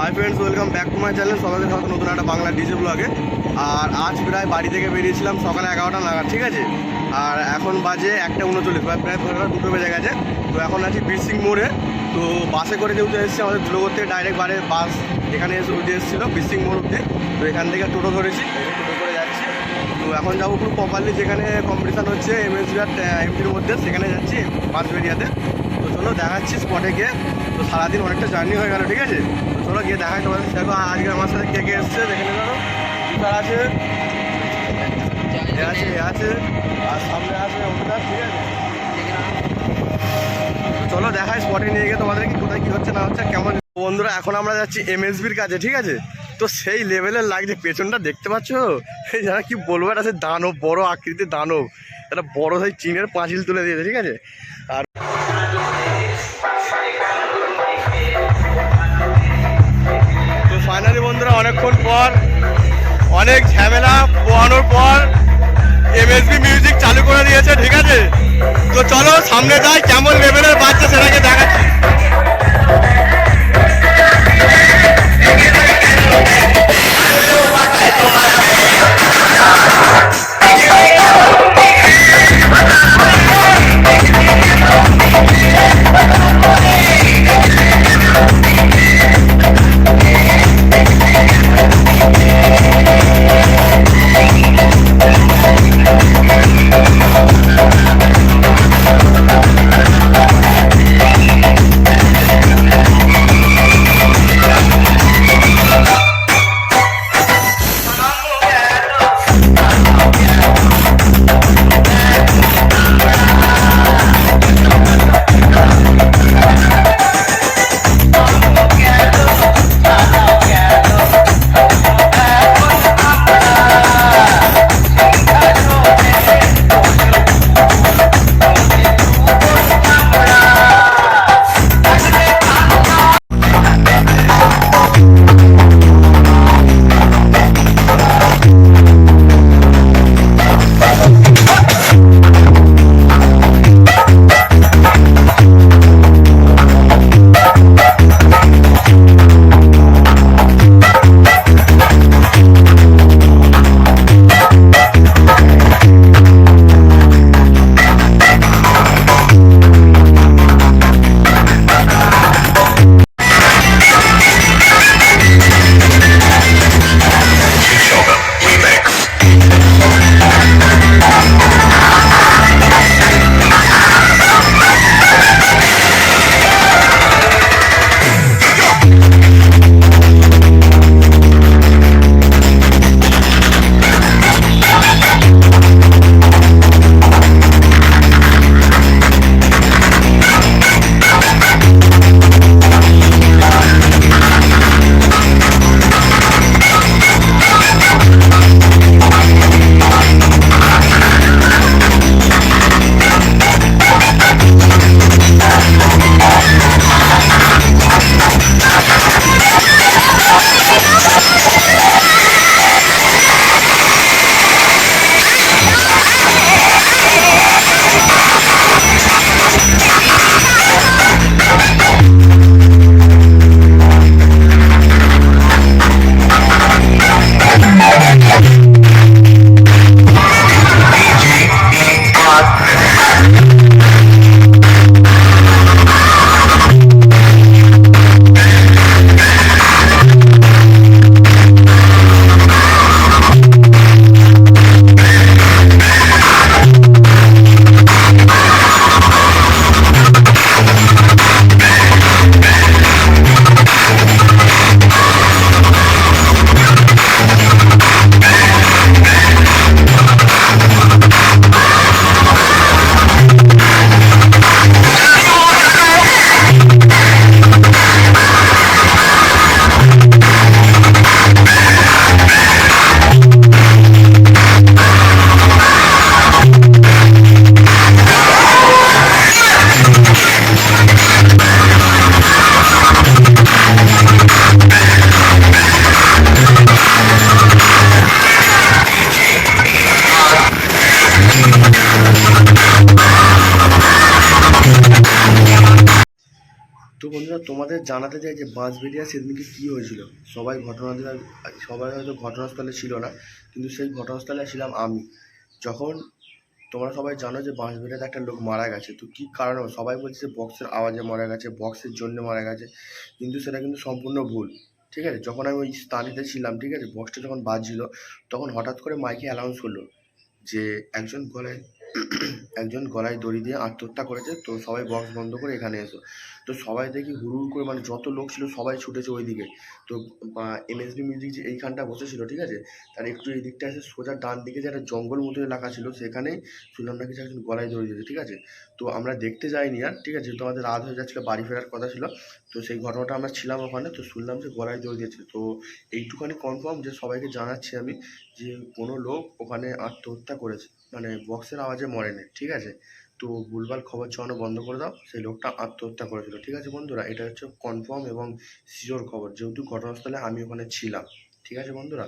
Hi friends welcome back to my channel সবাইকে স্বাগত নতুন একটা বাংলা ডিজে ব্লগে আর আজ প্রায় বাড়ি থেকে বেরিয়েছিলাম সকালে এগারোটা নাগাদ, ঠিক আছে? আর এখন বাজে একটা উনচল্লিশ, প্রায় প্রায় ধরে দুটো বেজে গেছে। তো এখন আছি বিসিং মোড়ে। তো বাসে করে যেহেতু এসেছি, আমাদের ধুলোগর থেকে ডাইরেক্ট বারে বাস এখানে এসে উঠে এসেছিল বিসিং মোড় অব্দি তো এখান থেকে টোটো ধরেছি, টোটো করে যাচ্ছি। তো এখন যাব পুরো প্রপারলি যেখানে কম্পিটিশান হচ্ছে এমএসবি আর এমপির মধ্যে, সেখানে যাচ্ছি বাস বেরিয়াতে। চলো দেখাচ্ছি স্পটে গিয়ে। তো সারাদিন অনেকটা জার্নি হয়ে গেল, ঠিক আছে? চলো গিয়ে দেখাই তোমাদের। দেখো, আজকে আমার সাথে কে কে এসছে, দেখে যাব গীতার আছে। আছে আছে। আর সামনে আছে অমিতাভ, ঠিক আছে? চলো দেখাই স্পটে নিয়ে গিয়ে তোমাদের কি, কোথায় কি হচ্ছে, না হচ্ছে, কেমন। বন্ধুরা, এখন আমরা যাচ্ছি এমএসবির কাছে ঠিক আছে? তো সেই লেভেলের লাগছে, পেছনটা দেখতে পাচ্ছ? এই যারা কি বলব, এটা আছে দানব, বড় আকৃতির দানব। একটা বড় সেই চীনের পাঁচিল তুলে দিয়েছে, ঠিক আছে? আর অনেক ঝামেলা পোহানোর পর এমএসবি মিউজিক চালু করে দিয়েছে, ঠিক আছে? তো চলো, সামনে যাই, কেমন লেভেলের বাচ্চা সেটাকে দেখাচ্ছি। বন্ধুরা তোমাদের জানাতে চাই যে বাঁশবেড়িয়া সেদিনকে কী হয়েছিল? সবাই ঘটনা সবাই হয়তো ঘটনাস্থলে ছিল না, কিন্তু সেই ঘটনাস্থলে ছিলাম আমি। যখন তোমরা সবাই জানো যে বাঁশবেড়িয়াতে একটা লোক মারা গেছে, তো কী কারণে? সবাই বলছে যে বক্সের আওয়াজে মারা গেছে, বক্সের জন্য মারা গেছে, কিন্তু সেটা কিন্তু সম্পূর্ণ ভুল, ঠিক আছে? যখন আমি ওই স্থানেতে ছিলাম, ঠিক আছে? বক্সটা যখন বাজছিল, তখন হঠাৎ করে মাইকে অ্যানাউন্স করল যে একজন গলায় একজন গলায় দড়ি দিয়ে আত্মহত্যা করেছে, তো সবাই বক্স বন্ধ করে এখানে এসো। তো সবাই দেখি হুড়ুর করে মানে যত লোক ছিল সবাই ছুটেছে ওই দিকে তো এমএসবি মিউজিক যে এইখানটা বসেছিল, ঠিক আছে? তার একটু এই দিকটা এসে সোজা ডান দিকে যে একটা জঙ্গল মতো এলাকা ছিল সেখানেই শুনলাম নাকি একজন গলায় দড়ি দিয়েছে, ঠিক আছে? তো আমরা দেখতে যাইনি আর, ঠিক আছে? তো আমাদের রাত হয়ে যাচ্ছিল, বাড়ি ফেরার কথা ছিল, তো সেই ঘটনাটা আমরা ছিলাম ওখানে, তো শুনলাম যে গলায় দড়ি দিয়েছে। তো এইটুখানি কনফার্ম যে সবাইকে জানাচ্ছি আমি যে কোনো লোক ওখানে আত্মহত্যা করেছে মানে বক্সের আওয়াজে মরেনি, ঠিক আছে? তো ভুলভাল খবর ছড়ানো বন্ধ করে দাও, সেই লোকটা আত্মহত্যা করেছিল। ঠিক আছে বন্ধুরা, এটা হচ্ছে কনফার্ম এবং সিওর খবর। যেহেতু ঘটনাস্থলে আমি ওখানে ছিলাম। ঠিক আছে বন্ধুরা?